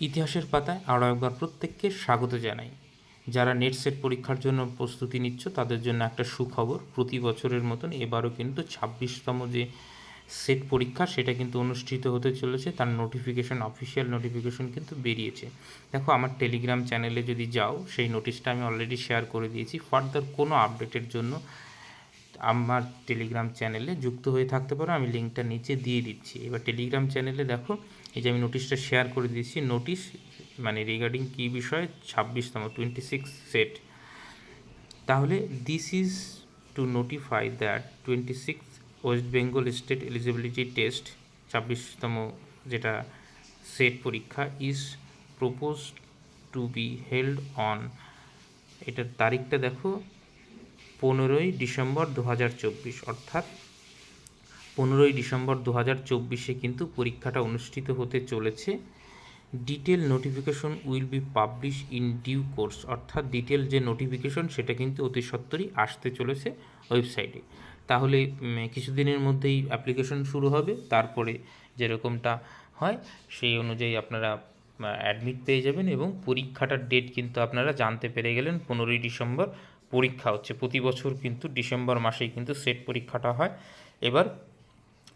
ইতিহাসের পাতায় আরও একবার প্রত্যেককে স্বাগত জানাই। যারা নেট সেট পরীক্ষার জন্য প্রস্তুতি নিচ্ছ, তাদের জন্য একটা সুখবর। প্রতি বছরের মতন এবারও কিন্তু ছাব্বিশতম যে সেট পরীক্ষা, সেটা কিন্তু অনুষ্ঠিত হতে চলেছে। তার নোটিফিকেশন অফিসিয়াল নোটিফিকেশন কিন্তু বেরিয়েছে। দেখো, আমার টেলিগ্রাম চ্যানেলে যদি যাও, সেই নোটিশটা আমি অলরেডি শেয়ার করে দিয়েছি। ফার্দার কোনো আপডেটের জন্য আমার টেলিগ্রাম চ্যানেলে যুক্ত হয়ে থাকতে পারো, আমি লিঙ্কটা নিচে দিয়ে দিচ্ছি। এবার টেলিগ্রাম চ্যানেলে দেখো, এই যে আমি নোটিশটা শেয়ার করে দিয়েছি। নোটিশ মানে রিগার্ডিং কী বিষয়ে? ছাব্বিশতম টোয়েন্টি সিক্স সেট তাহলে this is to notify that twenty six West Bengal state eligibility test ছাব্বিশতম যেটা সেট পরীক্ষা is propose to be held on এটার তারিখটা দেখো পনেরোই ডিসেম্বর দু হাজার চব্বিশ, অর্থাৎ পনেরোই ডিসেম্বর দু হাজার চব্বিশে কিন্তু পরীক্ষাটা অনুষ্ঠিত হতে চলেছে। Detail notification will be publish in due course অর্থাৎ ডিটেল যে নোটিফিকেশন সেটা কিন্তু অতি সত্বরই আসতে চলেছে ওয়েবসাইটে তাহলে কিছুদিনের মধ্যেই অ্যাপ্লিকেশন শুরু হবে, তারপরে যেরকমটা হয়, সেই অনুযায়ী আপনারা অ্যাডমিট পেয়ে যাবেন এবং পরীক্ষাটার ডেট কিন্তু আপনারা জানতে পেরে গেলেন পনেরোই ডিসেম্বর পরীক্ষা হচ্ছে, প্রতি বছর কিন্তু ডিসেম্বর মাসেই কিন্তু সেট পরীক্ষাটা হয়। এবার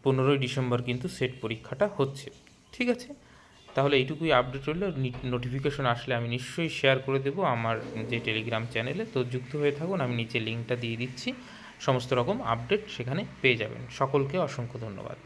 পনেরোই ডিসেম্বর কিন্তু সেট পরীক্ষাটা হচ্ছে। ঠিক আছে? তাহলে এইটুকুই আপডেট রইল। নোটিফিকেশন আসলে আমি নিশ্চয়ই শেয়ার করে দেবো আমার যে টেলিগ্রাম চ্যানেলে তো যুক্ত হয়ে থাকুন, আমি নিচে লিঙ্কটা দিয়ে দিচ্ছি। সমস্ত রকম আপডেট সেখানে পেয়ে যাবেন। সকলকে অসংখ্য ধন্যবাদ।